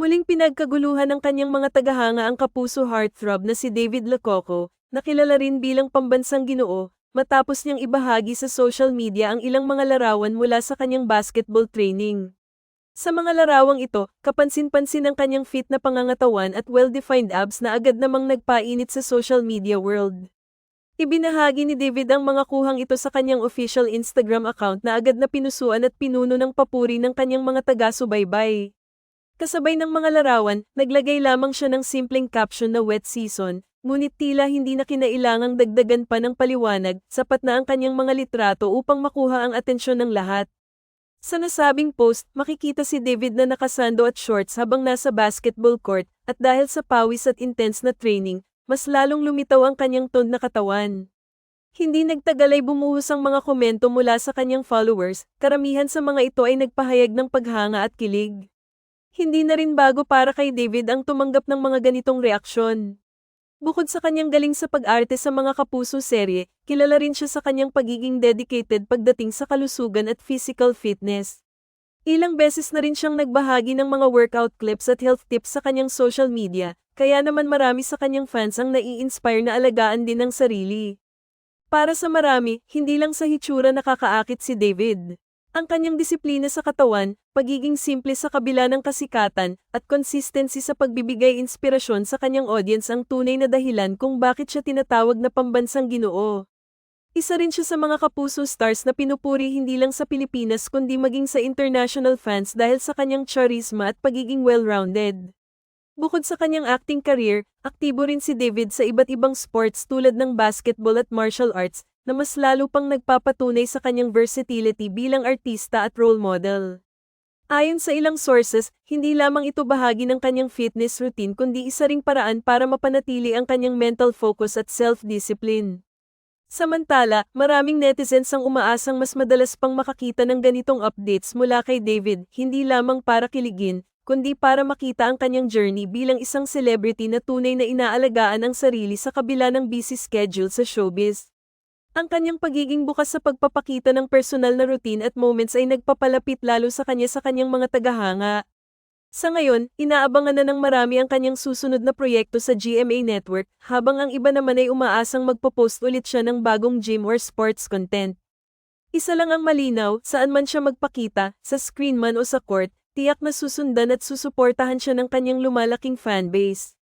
Muling pinagkaguluhan ng kanyang mga tagahanga ang kapuso heartthrob na si David Lococo, na kilala rin bilang pambansang ginoo, matapos niyang ibahagi sa social media ang ilang mga larawan mula sa kanyang basketball training. Sa mga larawang ito, kapansin-pansin ang kanyang fit na pangangatawan at well-defined abs na agad namang nagpainit sa social media world. Ibinahagi ni David ang mga kuhang ito sa kanyang official Instagram account na agad na pinusuan at pinuno ng papuri ng kanyang mga taga-subaybay. Kasabay ng mga larawan, naglagay lamang siya ng simpleng caption na wet season, ngunit tila hindi na kinailangang dagdagan pa ng paliwanag, sapat na ang kanyang mga litrato upang makuha ang atensyon ng lahat. Sa nasabing post, makikita si David na nakasando at shorts habang nasa basketball court, at dahil sa pawis at intense na training, mas lalong lumitaw ang kanyang toned na katawan. Hindi nagtagal ay bumuhos ang mga komento mula sa kanyang followers, karamihan sa mga ito ay nagpahayag ng paghanga at kilig. Hindi na rin bago para kay David ang tumanggap ng mga ganitong reaksyon. Bukod sa kanyang galing sa pag-arte sa mga kapuso serye, kilala rin siya sa kanyang pagiging dedicated pagdating sa kalusugan at physical fitness. Ilang beses na rin siyang nagbahagi ng mga workout clips at health tips sa kanyang social media, kaya naman marami sa kanyang fans ang nai-inspire na alagaan din ang sarili. Para sa marami, hindi lang sa hitsura nakakaakit si David. Ang kanyang disiplina sa katawan, pagiging simple sa kabila ng kasikatan, at consistency sa pagbibigay inspirasyon sa kanyang audience ang tunay na dahilan kung bakit siya tinatawag na pambansang ginoo. Isa rin siya sa mga kapuso stars na pinupuri hindi lang sa Pilipinas kundi maging sa international fans dahil sa kanyang charisma at pagiging well-rounded. Bukod sa kanyang acting career, aktibo rin si David sa iba't ibang sports tulad ng basketball at martial arts, na mas lalo pang nagpapatunay sa kanyang versatility bilang artista at role model. Ayon sa ilang sources, hindi lamang ito bahagi ng kanyang fitness routine kundi isa ring paraan para mapanatili ang kanyang mental focus at self-discipline. Samantala, maraming netizens ang umaasang mas madalas pang makakita ng ganitong updates mula kay David, hindi lamang para kiligin, kundi para makita ang kanyang journey bilang isang celebrity na tunay na inaalagaan ang sarili sa kabila ng busy schedule sa showbiz. Ang kanyang pagiging bukas sa pagpapakita ng personal na routine at moments ay nagpapalapit lalo sa kanya sa kanyang mga tagahanga. Sa ngayon, inaabangan na ng marami ang kanyang susunod na proyekto sa GMA Network, habang ang iba naman ay umaasang magpo-post ulit siya ng bagong gym or sports content. Isa lang ang malinaw, saan man siya magpakita, sa screen man o sa court, tiyak na susundan at susuportahan siya ng kanyang lumalaking fanbase.